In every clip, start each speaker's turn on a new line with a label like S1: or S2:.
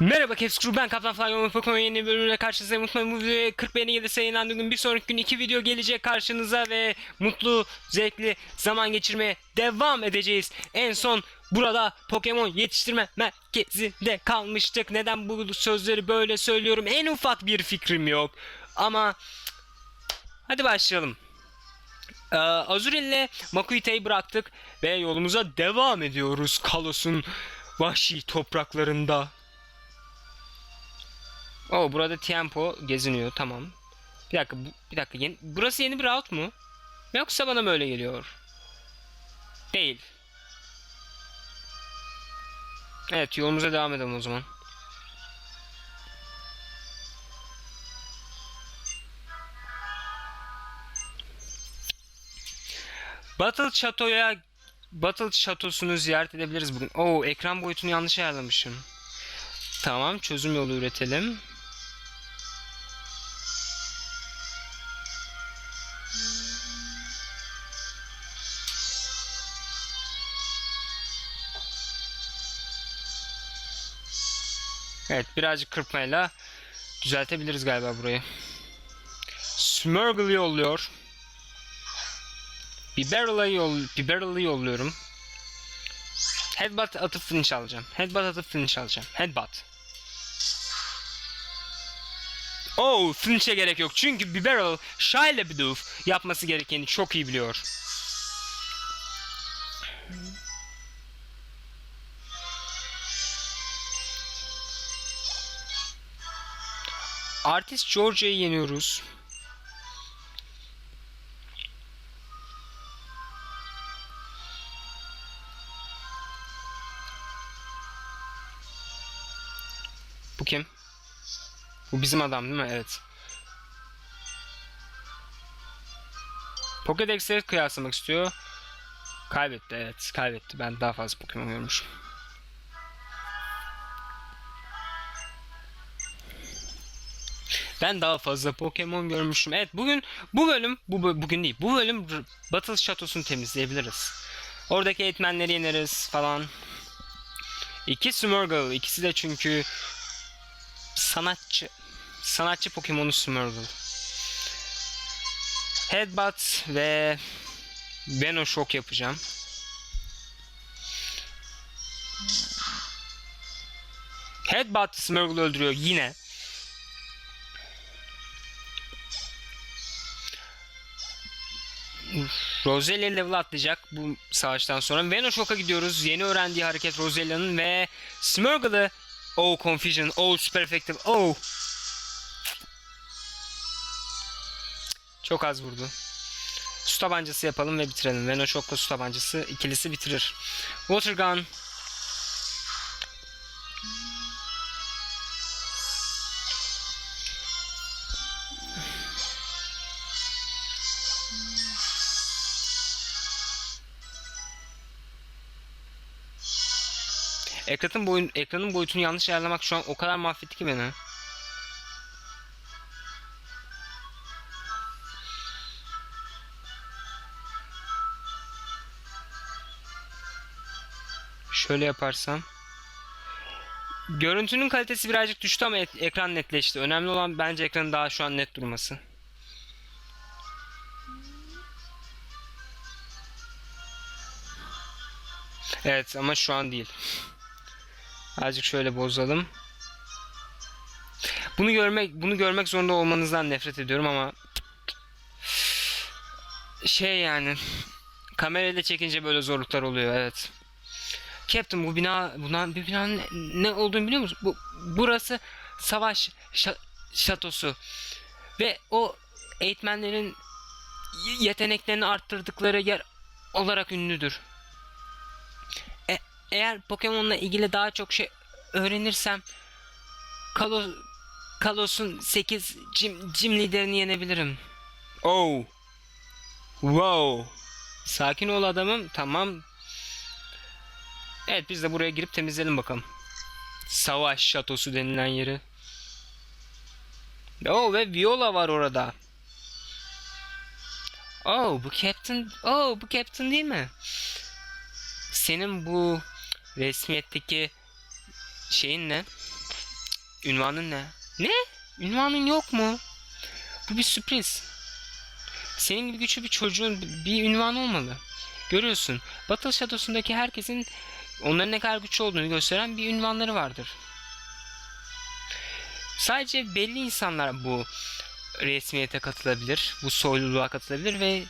S1: Merhaba Caps Crew ben Kaptan Fly Pokemon yeni bölümüne karşınızdayım. Unutmayın bu videoya 40 beğeni gelirse yayınlandığı gün bir sonraki gün iki video gelecek karşınıza ve mutlu, zevkli zaman geçirmeye devam edeceğiz. En son burada Pokemon yetiştirme merkezinde kalmıştık. Neden bu sözleri böyle söylüyorum? En ufak bir fikrim yok. Ama hadi başlayalım. Ee, Azurill ile Makuita'yı bıraktık ve yolumuza devam ediyoruz Kalos'un vahşi topraklarında. Oo burada Tiempo geziniyor tamam. Bir dakika bir dakika yeni, burası yeni bir route mu? Yoksa bana mı öyle geliyor? Değil. Evet yolumuza devam edelim o zaman. Battle Chateau'ya Battle Chateau'sunu ziyaret edebiliriz bugün. Oo ekran boyutunu yanlış ayarlamışım. Tamam çözüm yolu üretelim. Evet birazcık kırpmayla düzeltebiliriz galiba burayı. Smurgle yolluyor. Biberal'ı yol, Biberal'ı yolluyorum. Headbutt atıp finish alacağım. Headbutt atıp finish alacağım. Headbutt. Oh, finish'e gerek yok. Çünkü Biberal, Shia LaBeouf yapması gerekeni çok iyi biliyor. Artist Georgia'yı yeniyoruz. Bu kim? Bu bizim adam değil mi? Evet. Pokédex'e kıyaslamak istiyor. Kaybetti evet kaybetti. Ben daha fazla Pokemon görmüşüm. Ben daha fazla Pokemon görmüşüm. Evet bugün bu bölüm bu bugün değil. Bu bölüm Battle Shadow'sunu temizleyebiliriz. Oradaki eğitmenleri yeneriz falan. İki Smurgle. ikisi de çünkü sanatçı. Sanatçı Pokemon'u Smurgle. Headbutt ve Venoshock yapacağım. Headbutt Smurgle öldürüyor yine. Roselia level atlayacak bu savaştan sonra. Venoshock'a gidiyoruz. Yeni öğrendiği hareket Roselia'nın ve Smurgle'ı Oh Confusion. Oh super effective. Oh. Çok az vurdu. Su tabancası yapalım ve bitirelim. Venoshock'la su tabancası ikilisi bitirir. Water Gun. Ekranın, boyun, ekranın boyutunu yanlış ayarlamak şu an o kadar mahvetti ki beni. Şöyle yaparsam. Görüntünün kalitesi birazcık düştü ama et- ekran netleşti. Önemli olan bence ekranın daha şu an net durması. Evet ama şu an değil. Azıcık şöyle bozalım. Bunu görmek bunu görmek zorunda olmanızdan nefret ediyorum ama şey yani kamerayla çekince böyle zorluklar oluyor evet. Captain bu bina buna bir binanın ne, olduğunu biliyor musun? Bu burası savaş şa- şatosu ve o eğitmenlerin yeteneklerini arttırdıkları yer olarak ünlüdür. Eğer Pokemon'la ilgili daha çok şey öğrenirsem Kalos Kalos'un 8 cim, cim liderini yenebilirim. Oh. Wow. Sakin ol adamım. Tamam. Evet biz de buraya girip temizleyelim bakalım. Savaş şatosu denilen yeri. Oh ve Viola var orada. Oh bu Captain. Oh bu Captain değil mi? Senin bu resmiyetteki şeyin ne? Ünvanın ne? Ne? Ünvanın yok mu? Bu bir sürpriz. Senin gibi güçlü bir çocuğun bir ünvan olmalı. Görüyorsun. Battle Shadows'undaki herkesin onların ne kadar güçlü olduğunu gösteren bir ünvanları vardır. Sadece belli insanlar bu resmiyete katılabilir. Bu soyluluğa katılabilir ve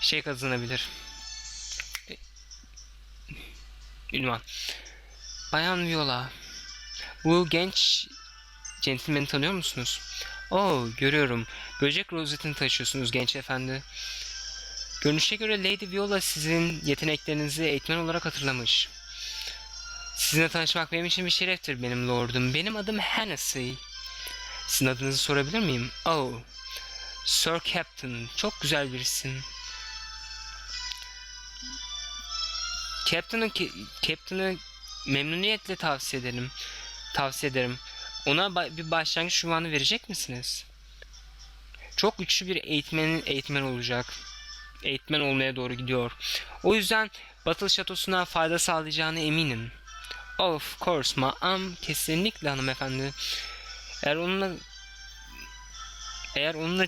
S1: şey kazanabilir. Ünvan. Bayan Viola. Bu genç gentleman'i tanıyor musunuz? Oo görüyorum. Böcek rozetini taşıyorsunuz genç efendi. Görünüşe göre Lady Viola sizin yeteneklerinizi eğitmen olarak hatırlamış. Sizinle tanışmak benim için bir şereftir benim lordum. Benim adım Hennessy. Sizin adınızı sorabilir miyim? Oh, Sir Captain. Çok güzel birisin. Captain'ı Captain'ı memnuniyetle tavsiye ederim. Tavsiye ederim. Ona ba- bir başlangıç ünvanı verecek misiniz? Çok güçlü bir eğitmenin eğitmen olacak. Eğitmen olmaya doğru gidiyor. O yüzden Battle Şatosu'na fayda sağlayacağına eminim. Of course, ma'am. Kesinlikle hanımefendi. Eğer onunla eğer onunla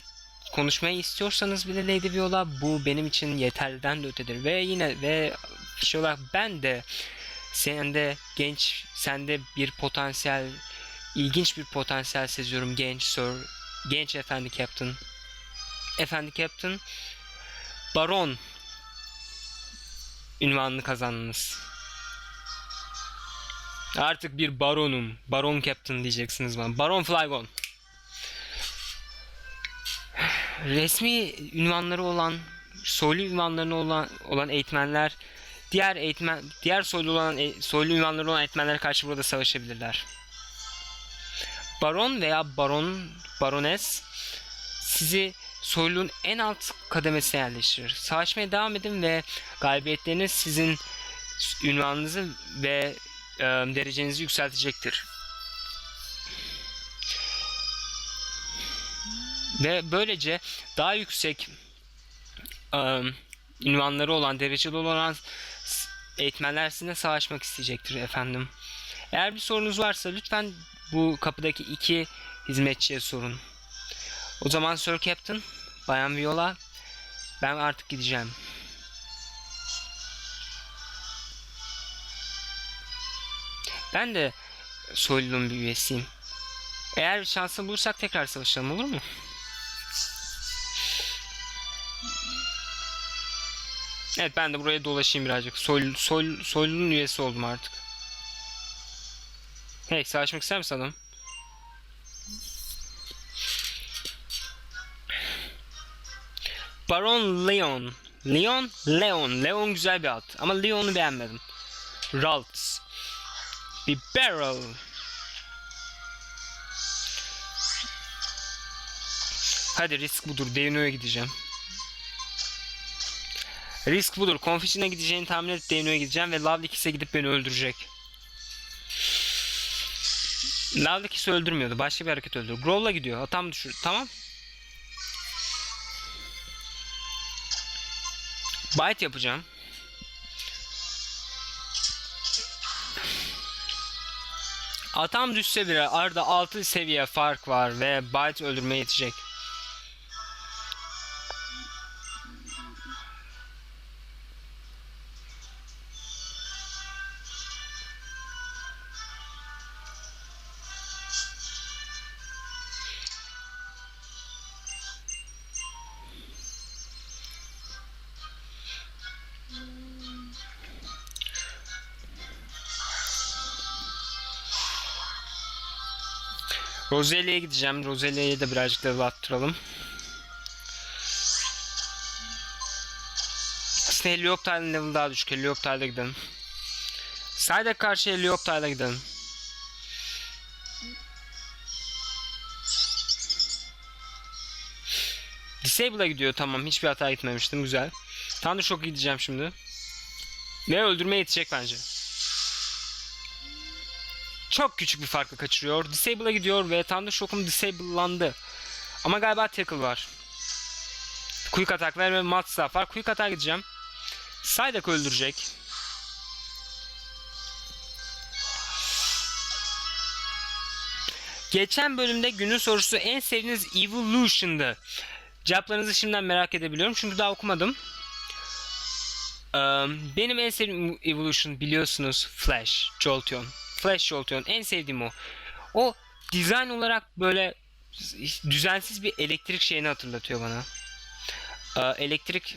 S1: konuşmayı istiyorsanız bile Lady Viola bu benim için yeterliden de ötedir. Ve yine ve şey olarak ben de sende genç sende bir potansiyel ilginç bir potansiyel seziyorum genç sir genç efendi captain. Efendi captain baron ünvanını kazandınız. Artık bir baronum baron captain diyeceksiniz bana. Baron flygon. Resmi ünvanları olan soylu ünvanlarını olan olan eğitmenler diğer eğitmen diğer soylu olan e- soylu ünvanları olan eğitmenlere karşı burada savaşabilirler. Baron veya baron barones sizi soyluluğun en alt kademesine yerleştirir. Savaşmaya devam edin ve galibiyetleriniz sizin ünvanınızı ve e, derecenizi yükseltecektir. Ve böylece daha yüksek e, ünvanları olan, dereceli olan eğitmenler sizinle savaşmak isteyecektir efendim. Eğer bir sorunuz varsa lütfen bu kapıdaki iki hizmetçiye sorun. O zaman Sir Captain, Bayan Viola, ben artık gideceğim. Ben de soyluluğun bir üyesiyim. Eğer şansını bulursak tekrar savaşalım olur mu? Evet ben de buraya dolaşayım birazcık. Soy, soy, soyluluğun üyesi oldum artık. Hey savaşmak ister misin adam? Baron Leon. Leon? Leon. Leon güzel bir ad. Ama Leon'u beğenmedim. Ralts. Bir barrel. Hadi risk budur. Devno'ya gideceğim. Risk budur. Confusion'a gideceğini tahmin edip Devno'ya gideceğim ve Lovely Kiss'e gidip beni öldürecek. Lovely Kiss'i öldürmüyordu. Başka bir hareket öldürüyor. Growl'a gidiyor. Atam düşür. Tamam. Bite yapacağım. Atam düşse bile arada 6 seviye fark var ve Bite öldürmeye yetecek. Roselia'ya gideceğim. Roselia'yı da birazcık level attıralım. Aslında Helioptile'ın level daha düşük. Helioptile'a gidelim. Sayda karşı Helioptile'a gidelim. Disable'a gidiyor tamam. Hiçbir hata gitmemiştim. Güzel. Thunder Shock'a gideceğim şimdi. Ve öldürmeye yetecek bence. Çok küçük bir farkla kaçırıyor. Disable'a gidiyor ve Thunder Shock'um disable'landı. Ama galiba tackle var. Quick ataklar ve mat staff var. Quick atak gideceğim. Psyduck öldürecek. Geçen bölümde günün sorusu en sevdiğiniz Evolution'dı. Cevaplarınızı şimdiden merak edebiliyorum çünkü daha okumadım. Benim en sevdiğim Evolution biliyorsunuz Flash, Jolteon. Flash Jolteon en sevdiğim o. O dizayn olarak böyle düzensiz bir elektrik şeyini hatırlatıyor bana. Ee, elektrik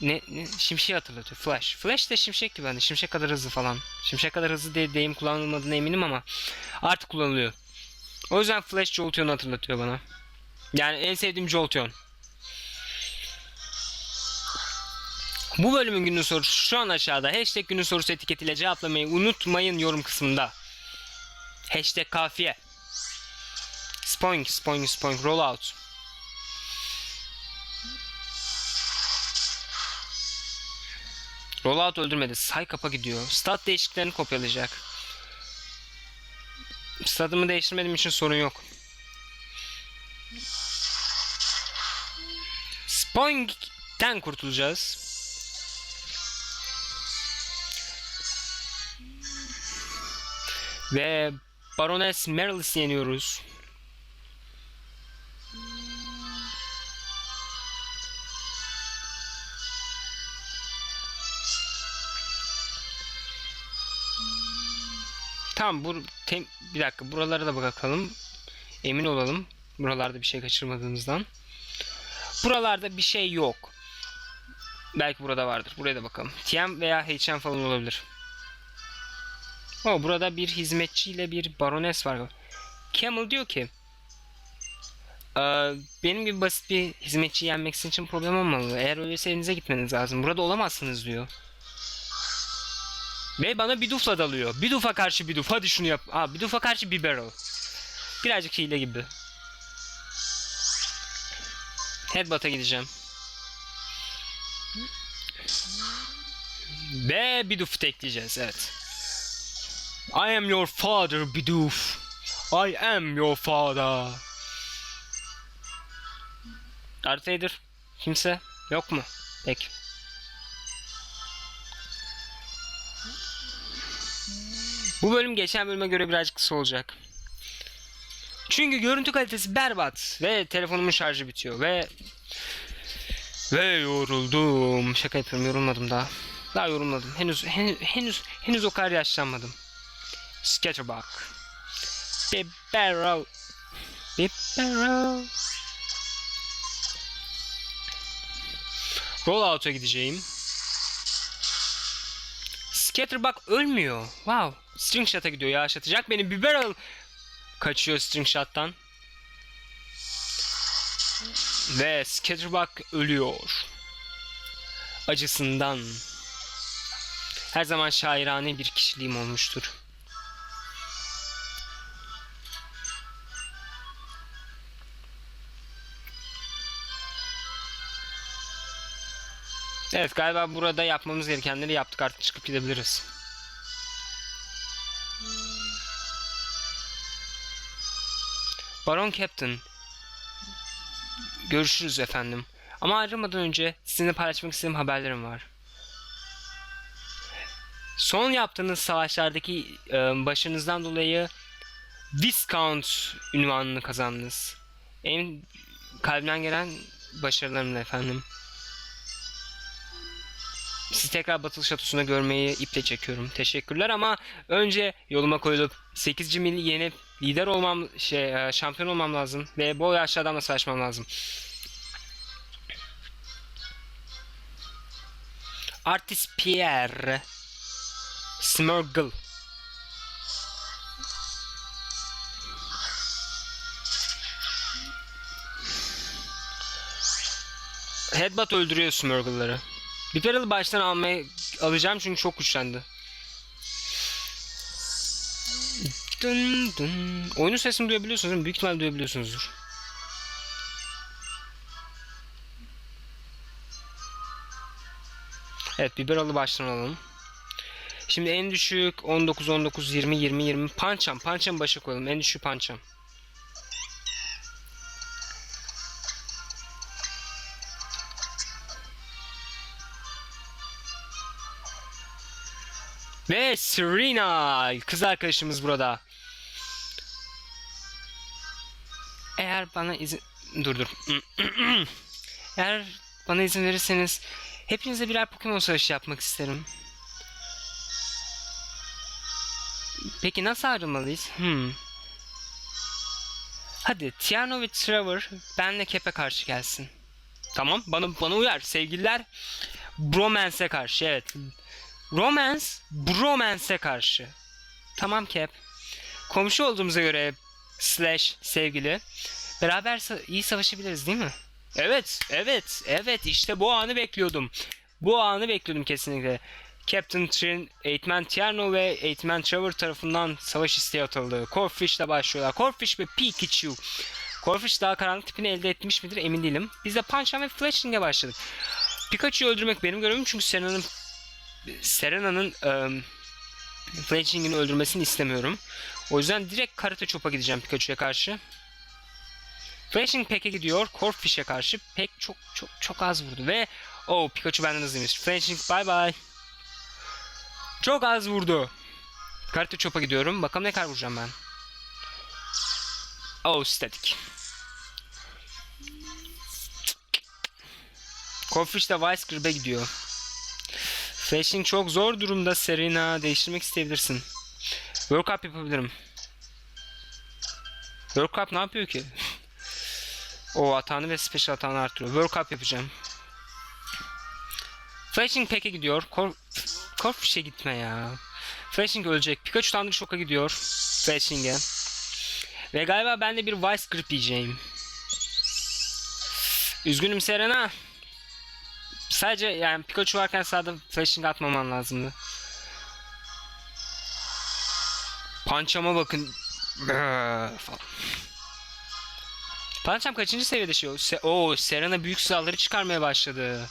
S1: ne, ne şimşeği hatırlatıyor. Flash. Flash de şimşek gibi hani şimşek kadar hızlı falan. Şimşek kadar hızlı diye deyim kullanılmadığına eminim ama artık kullanılıyor. O yüzden Flash Jolteon'u hatırlatıyor bana. Yani en sevdiğim Jolteon. Bu bölümün günün sorusu şu an aşağıda. Hashtag günün sorusu etiketiyle cevaplamayı unutmayın yorum kısmında. Hashtag kafiye. Spoink, spoink, spoink, roll out. Rollout öldürmedi. Say kapa gidiyor. Stat değişikliklerini kopyalayacak. Statımı değiştirmediğim için sorun yok. Spoink'ten kurtulacağız. Ve Baroness Meryl's yeniyoruz. Tamam bu tem- bir dakika buralara da bakalım. Emin olalım. Buralarda bir şey kaçırmadığımızdan. Buralarda bir şey yok. Belki burada vardır. Buraya da bakalım. TM veya HM falan olabilir. O burada bir hizmetçiyle bir barones var. Camel diyor ki "Ee, benim gibi basit bir hizmetçi yenmek sizin için problem olmalı. Eğer öyleyse evinize gitmeniz lazım. Burada olamazsınız diyor. Ve bana Biduf'la dalıyor. Biduf'a karşı Biduf. Hadi şunu yap. Aa, Biduf'a karşı barrel. Birazcık hile gibi. Headbutt'a gideceğim. Ve Biduf'u tekleyeceğiz. Evet. I am your father Biduf. I am your father. Darth Vader. Kimse yok mu? Peki. Bu bölüm geçen bölüme göre birazcık kısa olacak. Çünkü görüntü kalitesi berbat ve telefonumun şarjı bitiyor ve ve yoruldum. Şaka yapıyorum yorulmadım daha. Daha yorulmadım. Henüz henüz henüz, henüz o kadar yaşlanmadım. Barrel. Bir barrel. Rollout'a gideceğim. Scatterbuck ölmüyor. Wow. String shot'a gidiyor. Yavaşlatacak beni. Bir barrel kaçıyor string shot'tan. Ve Scatterbuck ölüyor. Acısından. Her zaman şairane bir kişiliğim olmuştur. Evet galiba burada yapmamız gerekenleri yaptık artık çıkıp gidebiliriz. Baron Captain. Görüşürüz efendim. Ama ayrılmadan önce sizinle paylaşmak istediğim haberlerim var. Son yaptığınız savaşlardaki e, başarınızdan dolayı Viscount ünvanını kazandınız. En kalbimden gelen başarılarımla efendim. Sizi tekrar Battle Şatosu'nda görmeyi iple çekiyorum. Teşekkürler ama önce yoluma koyulup 8. mili yenip lider olmam, şey, e, şampiyon olmam lazım ve bu yaşlı adamla savaşmam lazım. Artist Pierre Smurgle Headbutt öldürüyor Smurgle'ları. Bir barrel'ı baştan almaya alacağım çünkü çok güçlendi. Dın dın. Oyunun sesini duyabiliyorsunuz değil mi? Büyük ihtimalle duyabiliyorsunuzdur. Evet bir barrel'ı baştan alalım. Şimdi en düşük 19 19 20 20 20 pançam pançam başa koyalım. En düşük pançam. Serena kız arkadaşımız burada. eğer bana izin... Dur dur. eğer bana izin verirseniz hepinize birer Pokemon savaşı yapmak isterim. Peki nasıl ayrılmalıyız? Hmm. Hadi Tiano ve Trevor benle Cap'e karşı gelsin. Tamam bana bana uyar sevgililer. Bromance'e karşı evet. Romance Bromance'e karşı. Tamam Cap. Komşu olduğumuza göre slash sevgili. Beraber sa- iyi savaşabiliriz değil mi? Evet, evet, evet. İşte bu anı bekliyordum. Bu anı bekliyordum kesinlikle. Captain Trin, Eğitmen Tierno ve Eğitmen Trevor tarafından savaş isteği atıldı. Corfish ile başlıyorlar. Corfish ve Pikachu. Corfish daha karanlık tipini elde etmiş midir emin değilim. Biz de Punch ve Flashing'e başladık. Pikachu'yu öldürmek benim görevim çünkü Serena'nın Serena'nın um, Flashing'ini öldürmesini istemiyorum. O yüzden direkt Karate Chop'a gideceğim Pikachu'ya karşı. Flashing Peck'e gidiyor. Corfish'e karşı Peck çok çok çok az vurdu ve o Pikachu benden hızlıymış. Flashing bye bye. Çok az vurdu. Karate Chop'a gidiyorum. Bakalım ne kadar vuracağım ben. Oh static. Corfish de Vice Grip'e gidiyor. Flashing çok zor durumda Serena. Değiştirmek isteyebilirsin. World Cup yapabilirim. World Cup ne yapıyor ki? o hatanı ve special hatanı artırıyor. World Cup yapacağım. Flashing Peck'e gidiyor. Cor Corfish'e gitme ya. Flashing ölecek. Pikachu Thunder Shock'a gidiyor. Flashing'e. Ve galiba ben de bir Vice Grip yiyeceğim. Üzgünüm Serena. Sadece yani Pikachu varken sağda Flashing atmaman lazımdı. Pançama bakın. Pançam kaçıncı seviyede şey? Se Oo, Serena büyük silahları çıkarmaya başladı.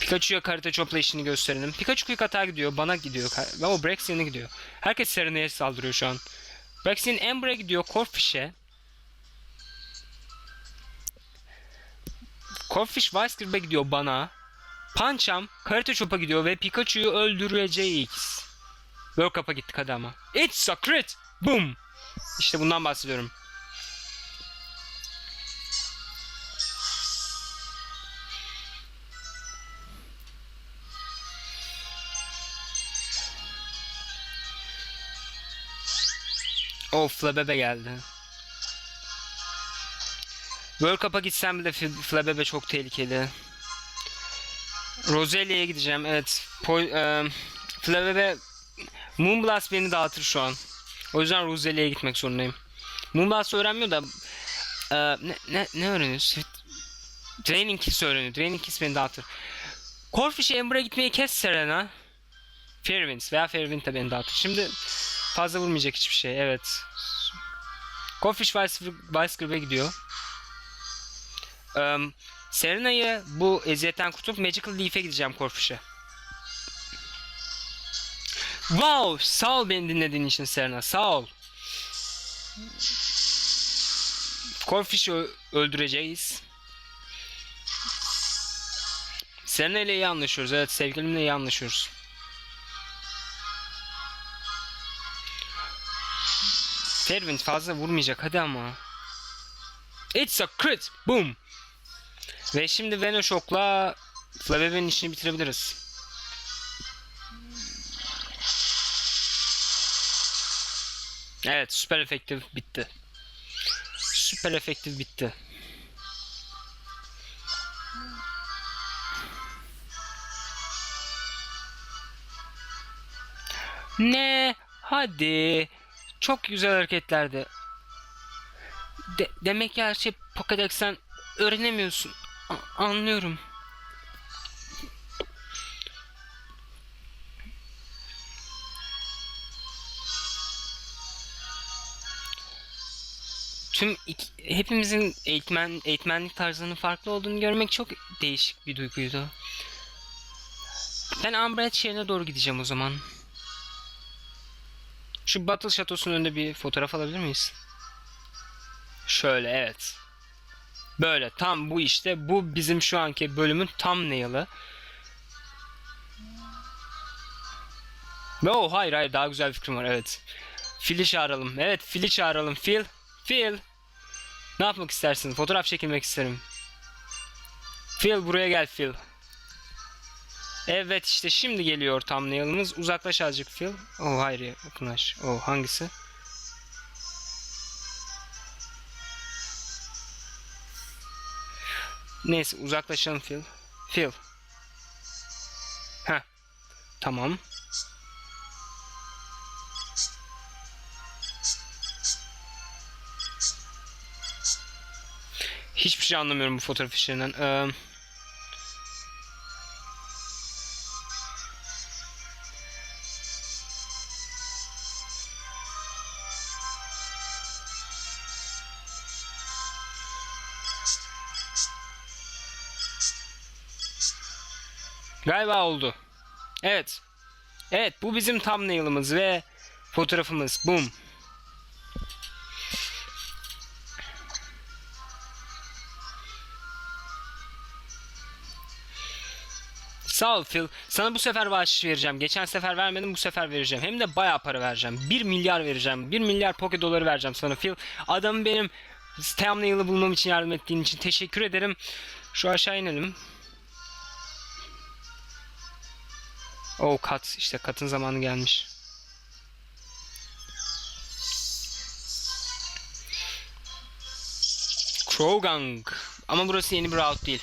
S1: Pikachu'ya karate chopla işini gösterelim. Pikachu quick atağa gidiyor. Bana gidiyor. O Braixen'e gidiyor. Herkes Serena'ya saldırıyor şu an. Braixen Ember'e gidiyor. Corfish'e. Vice Grip'e gidiyor bana. Pancham Karate Chop'a gidiyor ve Pikachu'yu öldüreceğiz. World Cup'a gittik hadi ama. It's a crit! Boom! İşte bundan bahsediyorum. Oh Flabebe geldi. World Cup'a gitsem bile Fl- Flabebe çok tehlikeli. Roselia'ya gideceğim. Evet. Po e, Flabebe Moonblast beni dağıtır şu an. O yüzden Roselia'ya gitmek zorundayım. Moonblast öğrenmiyor da e, ne, ne, ne öğreniyor? Draining Kiss öğreniyor. Draining Kiss beni dağıtır. Corfish'e Ember'a gitmeyi kes Serena. Fairwinds veya Fairwind de beni dağıtır. Şimdi fazla vurmayacak hiçbir şey. Evet. Corfish Vice, Vice Grip'e gidiyor. Um, Serena'yı bu eziyetten kurtulup Magical Leaf'e gideceğim Corfish'e. Wow! Sağ ol beni dinlediğin için Serena. Sağ ol. Corfish'i öldüreceğiz. Serena ile iyi anlaşıyoruz. Evet sevgilimle iyi anlaşıyoruz. Fairwind fazla vurmayacak hadi ama. It's a crit. Boom. Ve şimdi Venoshock'la Flaveven'in işini bitirebiliriz. Evet süper efektif bitti. Süper efektif bitti. Ne? Hadi. Çok güzel hareketlerdi. De- demek ki her şey Pokédex'ten öğrenemiyorsun. Anlıyorum. Tüm iki- hepimizin eğitmen eğitmenlik tarzının farklı olduğunu görmek çok değişik bir duyguydu. Ben Umbridge şehrine doğru gideceğim o zaman. Şu Battle Şatosu'nun önünde bir fotoğraf alabilir miyiz? Şöyle evet. Böyle tam bu işte bu bizim şu anki bölümün tam nailı. Ve oh hayır hayır daha güzel bir fikrim var evet. Phil'i çağıralım. Evet Phil'i çağıralım. Phil. Phil. Ne yapmak istersin? Fotoğraf çekilmek isterim. Phil buraya gel Phil. Evet işte şimdi geliyor thumbnail'ımız. Uzaklaş azıcık Phil. Oh hayır yakınlaş. Oh hangisi? Neyse uzaklaşalım Phil. Phil. Ha. Tamam. Hiçbir şey anlamıyorum bu fotoğraf işlerinden. Ee, galiba oldu. Evet. Evet bu bizim thumbnail'ımız ve fotoğrafımız. Boom. Sağ ol Phil. Sana bu sefer bahşiş vereceğim. Geçen sefer vermedim bu sefer vereceğim. Hem de bayağı para vereceğim. 1 milyar vereceğim. 1 milyar poke doları vereceğim sana Phil. Adamı benim thumbnail'ı bulmam için yardım ettiğin için teşekkür ederim. Şu aşağı inelim. Oh kat işte katın zamanı gelmiş. Krogang. Ama burası yeni bir route değil.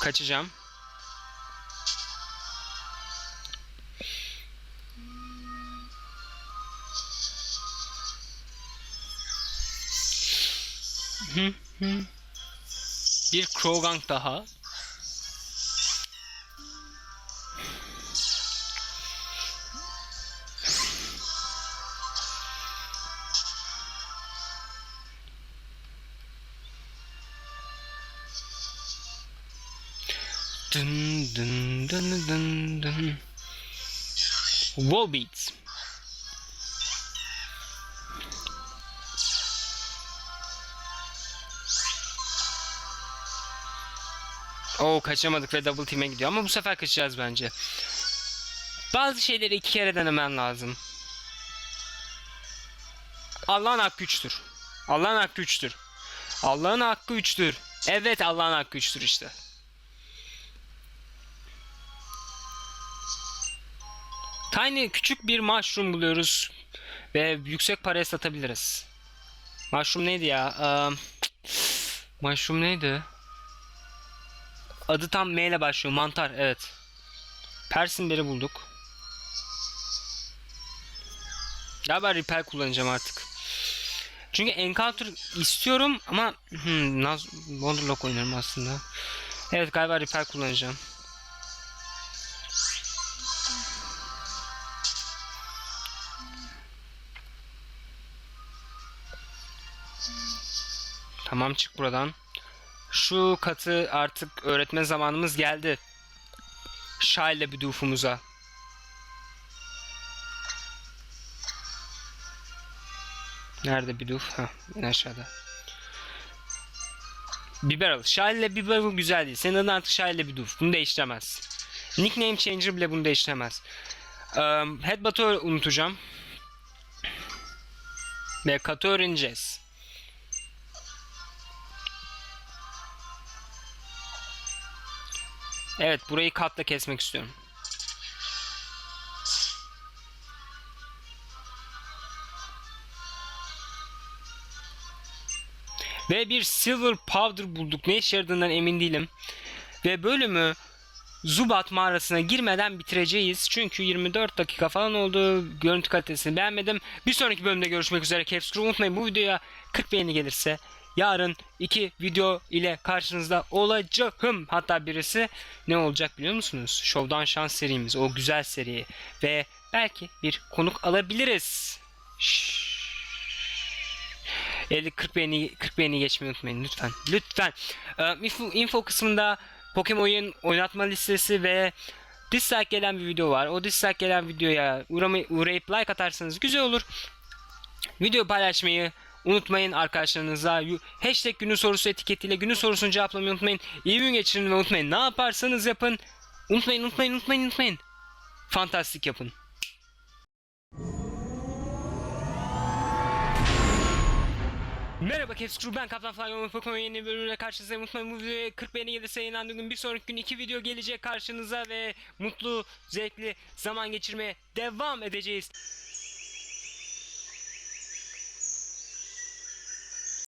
S1: Kaçacağım. Hı hı. Bir Krogang daha. Dın dın dın dın dın. Wall beats. Oo kaçamadık ve double team'e gidiyor ama bu sefer kaçacağız bence. Bazı şeyleri iki kere denemen lazım. Allah'ın hakkı üçtür. Allah'ın hakkı üçtür. Allah'ın hakkı üçtür. Evet Allah'ın hakkı üçtür işte. Tiny küçük bir mushroom buluyoruz ve yüksek paraya satabiliriz. Mushroom neydi ya? Eee, mushroom neydi? Adı tam M ile başlıyor. Mantar evet. Persinleri bulduk. Galiba Repel kullanacağım artık. Çünkü Encounter istiyorum ama hmm, Naz Wonderlock oynarım aslında. Evet galiba Repel kullanacağım. Tamam çık buradan. Şu katı artık öğretme zamanımız geldi. Şaile bir dufumuza. Nerede bir duf? Ha, en aşağıda. Biberal. Şaile Biberal güzel değil. Senin adın artık Şaile bir duf. Bunu değiştiremez. Nickname Changer bile bunu değiştiremez. Um, Headbutt'ı unutacağım. Ve katı öğreneceğiz. Evet burayı katla kesmek istiyorum. Ve bir silver powder bulduk. Ne işe yaradığından emin değilim. Ve bölümü Zubat mağarasına girmeden bitireceğiz. Çünkü 24 dakika falan oldu. Görüntü kalitesini beğenmedim. Bir sonraki bölümde görüşmek üzere. Caps unutmayın bu videoya 40 beğeni gelirse yarın iki video ile karşınızda olacağım. Hatta birisi ne olacak biliyor musunuz? Show'dan şans serimiz. O güzel seri. Ve belki bir konuk alabiliriz. Şşş. 50 40 beğeni 40 beğeni geçmeyi unutmayın lütfen. Lütfen. Ee, info, info kısmında Pokemon oyun oynatma listesi ve dislike gelen bir video var. O dislike gelen videoya uğramayı, uğrayıp like atarsanız güzel olur. Video paylaşmayı unutmayın arkadaşlarınızla. Yu- Hashtag günün sorusu etiketiyle günün sorusunu cevaplamayı unutmayın. İyi gün geçirin ve unutmayın. Ne yaparsanız yapın. Unutmayın, unutmayın, unutmayın, unutmayın. fantastik yapın. Merhaba Caps Crew ben Kaptan Fly Yolun Pokemon yeni bölümüyle karşınızdayım. Unutmayın bu videoya 40 beğeni gelirse yayınlandığı gün bir sonraki gün iki video gelecek karşınıza ve mutlu, zevkli zaman geçirmeye devam edeceğiz.